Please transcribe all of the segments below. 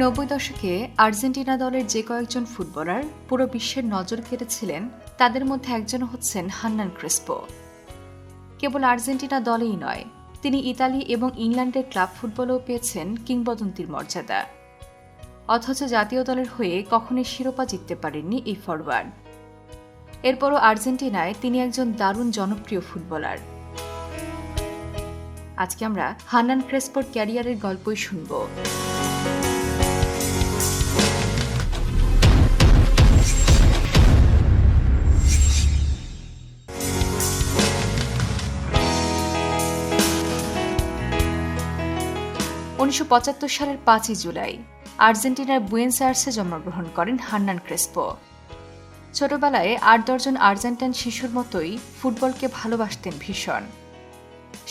নব্বই দশকে আর্জেন্টিনা দলের যে কয়েকজন ফুটবলার পুরো বিশ্বের নজর কেড়েছিলেন তাদের মধ্যে একজন হচ্ছেন হান্নান ক্রেসপো। কেবল আর্জেন্টিনা দলেই নয়, তিনি ইতালি এবং ইংল্যান্ডের ক্লাব ফুটবলেও পেয়েছেন কিংবদন্তির মর্যাদা। অথচ জাতীয় দলের হয়ে কখনোই শিরোপা জিততে পারেননি এই ফরওয়ার্ড এরপরও আর্জেন্টিনায় তিনি একজন দারুণ জনপ্রিয় ফুটবলার। আজকে আমরা হান্নান ক্রেসপোর ক্যারিয়ারের গল্পই শুনব। উনিশশো সালের পাঁচই জুলাই আর্জেন্টিনার বুয়েন্স আয়ার্সে জন্মগ্রহণ করেন হান্নান ক্রেসপো। ছোটবেলায় আট দশজন আর্জেন্টাইন শিশুর মতোই ফুটবলকে ভালোবাসতেন ভীষণ।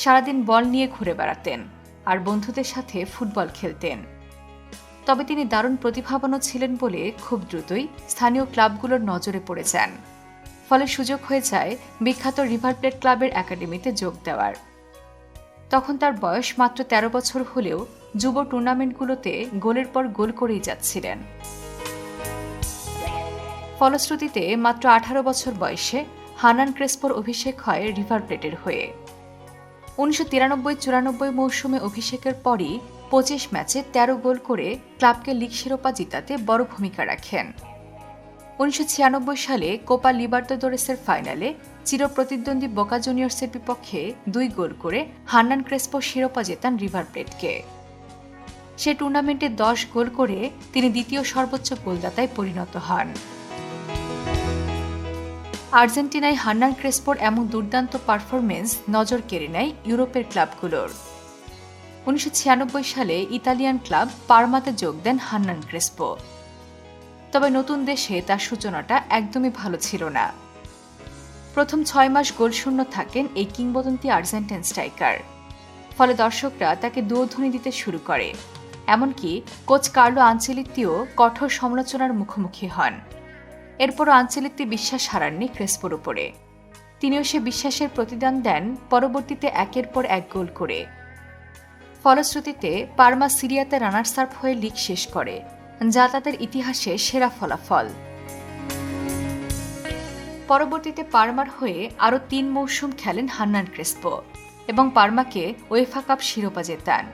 সারাদিন বল নিয়ে ঘুরে বেড়াতেন আর বন্ধুদের সাথে ফুটবল খেলতেন। তবে তিনি দারুণ প্রতিভাবানও ছিলেন বলে খুব দ্রুতই স্থানীয় ক্লাবগুলোর নজরে পড়ে যান। ফলে সুযোগ হয়ে যায় বিখ্যাত রিভার প্লেট ক্লাবের একাডেমিতে যোগ দেওয়ার। তখন তার বয়স মাত্র ১৩ বছর হলেও যুব টুর্নামেন্টগুলোতে গোলের পর গোল করেই যাচ্ছিলেন। ফলশ্রুতিতে মাত্র আঠারো বছর বয়সে হানান ক্রেসপোর অভিষেক হয় রিভার প্লেটের হয়ে। উনিশশো তিরানব্বই চুরানব্বই মৌসুমে অভিষেকের পরই পঁচিশ ম্যাচে ১৩ গোল করে ক্লাবকে লিগ শিরোপা জিতাতে বড় ভূমিকা রাখেন। উনিশশো ছিয়ানব্বই সালে কোপা লিবার্তোদোরেসের ফাইনালে চিরপ্রতিদ্বন্দ্বী বোকা জুনিয়র্সের বিপক্ষে দুই গোল করে হান্নান ক্রেসপো শিরোপা জেতান রিভার প্লেটকে। সে টুর্নামেন্টে দশ গোল করে তিনি দ্বিতীয় সর্বোচ্চ গোলদাতায় পরিণত হন। আর্জেন্টিনায় হান্নান ক্রেসপোর এমন দুর্দান্ত পারফরমেন্স নজর কেড়ে নেয় ইউরোপের ক্লাবগুলোর। উনিশশো ছিয়ানব্বই সালে ইতালিয়ান ক্লাব পারমাতে যোগ দেন হান্নান ক্রেসপো। তবে নতুন দেশে তার সূচনাটা একদমই ভালো ছিল না। প্রথম ছয় মাস গোলশূন্য থাকেন এই কিংবদন্তি আর্জেন্টাইন স্ট্রাইকার। ফলে দর্শকরা তাকে দুধ্বনি দিতে শুরু করে। এমনকি কোচ কার্লো আঞ্চলিত্তিও কঠোর সমালোচনার মুখোমুখি হন। এরপরও আঞ্চলিত্তি বিশ্বাস হারাননি ক্রেসপোর উপরে। তিনিও সে বিশ্বাসের প্রতিদান দেন পরবর্তীতে একের পর এক গোল করে। ফলশ্রুতিতে পারমা সিরিয়াতে রানার্স আপ হয়ে লিগ শেষ করে। যা তাদের ইতিহাসে সেরা ফলাফল। পরবর্তীতে পারমার হয়ে আরও তিন মৌসুম খেলেন হান্নান ক্রেসপো এবং পারমাকে ওয়েফা কাপ শিরোপা জেতান।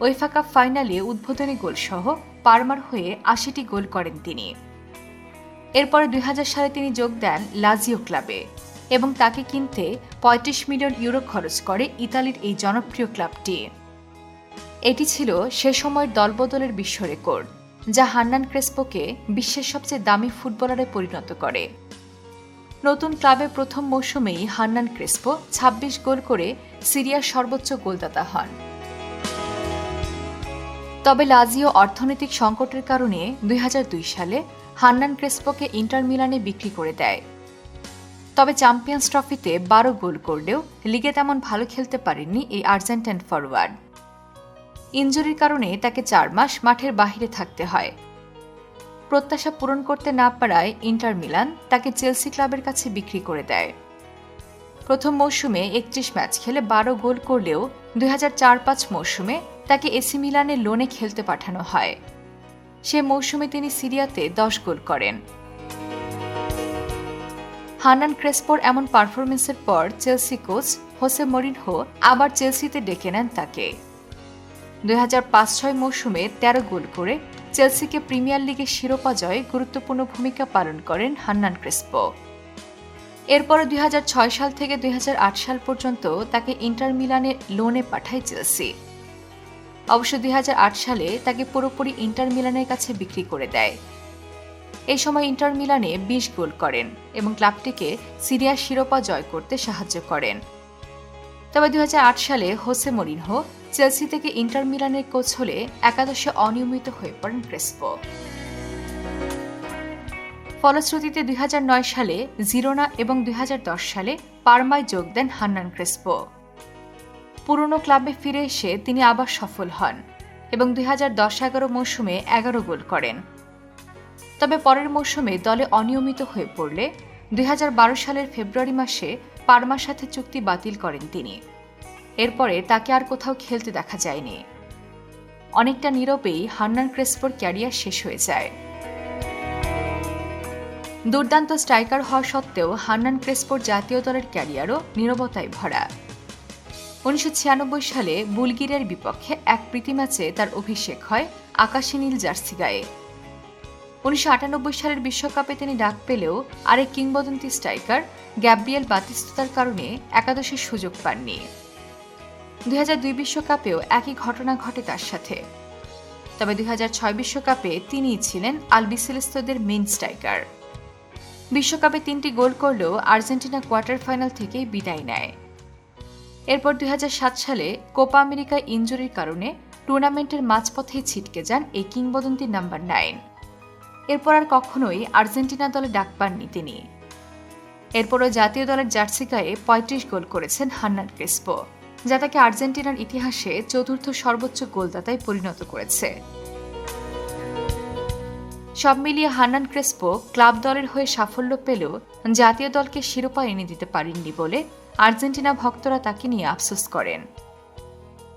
ওয়েফা কাপ ফাইনালে উদ্বোধনী গোলসহ পারমার হয়ে আশিটি গোল করেন তিনি। এরপরে দুই সালে তিনি যোগ দেন লাজিও ক্লাবে এবং তাকে কিনতে ৩৫ মিলিয়ন ইউরো খরচ করে ইতালির এই জনপ্রিয় ক্লাবটি। এটি ছিল সে সময়ের দলবদলের বিশ্ব রেকর্ড, যা হান্নান ক্রেসপোকে বিশ্বের সবচেয়ে দামি ফুটবলারে পরিণত করে। নতুন ক্লাবের প্রথম মৌসুমেই হান্নান ক্রেসপো ২৬ গোল করে সিরিয়ার সর্বোচ্চ গোলদাতা হন। তবে লাজিও অর্থনৈতিক সংকটের কারণে দুই হাজার দুই সালে হান্নান ক্রেসপোকে ইন্টার মিলানে বিক্রি করে দেয়। তবে চ্যাম্পিয়ন্স ট্রফিতে বারো গোল করলেও লিগে তেমন ভালো খেলতে পারেননি এই আর্জেন্টাইন ফরওয়ার্ড ইঞ্জুরির কারণে তাকে চার মাস মাঠের বাহিরে থাকতে হয়। প্রত্যাশা পূরণ করতে না পারায় ইন্টার মিলান তাকে চেলসি ক্লাবের কাছে বিক্রি করে দেয়। প্রথম মৌসুমে একত্রিশ ম্যাচ খেলে বারো গোল করলেও দুই হাজার চার পাঁচ মৌসুমে তাকে এসি মিলানে লোনে খেলতে পাঠানো হয়। সে মৌসুমে তিনি সিরিয়াতে দশ গোল করেন। হানান ক্রেসপোর এমন পারফরমেন্সের পর চেলসি কোচ হোসে মরিনহো আবার চেলসিতে ডেকে নেন তাকে। দুই পাঁচ ছয় মৌসুমে তেরো গোল করে চেলসিকে প্রিমিয়ার লিগে শিরোপা জয়ে গুরুত্বপূর্ণ ভূমিকা পালন করেন হান্নান ক্রেসপো। এরপরে দুই সাল থেকে দুই হাজার আট সাল পর্যন্ত তাকে ইন্টার মিলানে লোনে পাঠায় চেলসি। অবশ্য দুই হাজার আট সালে তাকে পুরোপুরি ইন্টার মিলানের কাছে বিক্রি করে দেয়। এই সময় ইন্টার মিলানে বিশ গোল করেন এবং ক্লাবটিকে সিরিয়ার শিরোপা জয় করতে সাহায্য করেন। তবে দুই হাজার আট সালে হোসে মরিনহো চেলসি থেকে ইন্টার মিলানের কোচ হলে একাদশে অনিয়মিত হয়ে পড়েন ক্রেসপো। ফলশ্রুতিতে দুই নয় সালে জিরোনা এবং দুই হাজার দশ সালে পারমায় যোগ দেন হান্নান ক্রেসপো। পুরনো ক্লাবে ফিরে এসে তিনি আবার সফল হন এবং দুই হাজার দশ এগারো মৌসুমে এগারো গোল করেন। তবে পরের মৌসুমে দলে অনিয়মিত হয়ে পড়লে দুই হাজার বারো সালের ফেব্রুয়ারি মাসে পারমার সাথে চুক্তি বাতিল করেন তিনি। এরপরে তাকে আর কোথাও খেলতে দেখা যায়নি। অনেকটা নীরবেই হান্নান ক্রেসপোর ক্যারিয়ার শেষ হয়ে যায়। দুর্দান্ত স্ট্রাইকার হওয়া সত্ত্বেও হান্নান ক্রেসপোর জাতীয় দলের ক্যারিয়ারও নীরবতায় ভরা। উনিশশো ছিয়ানব্বই সালে বুলগিরিয়ার বিপক্ষে এক প্রীতি ম্যাচে তার অভিষেক হয় আকাশী নীল জার্সি গায়ে। উনিশশো আটানব্বই সালের বিশ্বকাপে তিনি ডাক পেলেও আরেক কিংবদন্তি স্ট্রাইকার গ্যাব্রিয়েল বাতিস্ততার কারণে একাদশের সুযোগ পাননি। দুই বিশ্বকাপেও একই ঘটনা ঘটে তার সাথে। তবে দুই বিশ্বকাপে তিনিই ছিলেন আলবিসেলেস্তদের মেইন স্ট্রাইকার বিশ্বকাপে তিনটি গোল করলেও আর্জেন্টিনা কোয়ার্টার ফাইনাল থেকেই বিদায় নেয়। এরপর দুই হাজার সাত সালে কোপা আমেরিকা ইঞ্জুরির কারণে টুর্নামেন্টের মাঝপথেই ছিটকে যান এই কিংবদন্তি নাম্বার নাইন। এরপর আর কখনোই আর্জেন্টিনা দলে ডাক পাননি তিনি। এরপরও জাতীয় দলের জার্সি গায়ে পঁয়ত্রিশ গোল করেছেন হান্নান ক্রেসপো। যা তাকে আর্জেন্টিনার ইতিহাসে চতুর্থ সর্বোচ্চ গোলদাতায় পরিণত করেছে। সব মিলিয়ে হান্নান ক্রেসপো ক্লাব দলের হয়ে সাফল্য পেলেও জাতীয় দলকে শিরোপা এনে দিতে পারেননি বলে আর্জেন্টিনা ভক্তরা তাকে নিয়ে আফসোস করেন।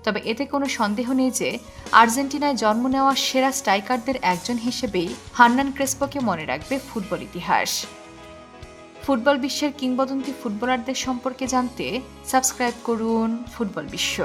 তবে এতে কোনো সন্দেহ নেই যে আর্জেন্টিনায় জন্ম নেওয়া সেরা স্ট্রাইকারদের একজন হিসেবেই হান্নান ক্রেসপোকে মনে রাখবে ফুটবল ইতিহাস। ফুটবল বিশ্বের কিংবদন্তি ফুটবলারদের সম্পর্কে জানতে সাবস্ক্রাইব করুন ফুটবল বিশ্ব।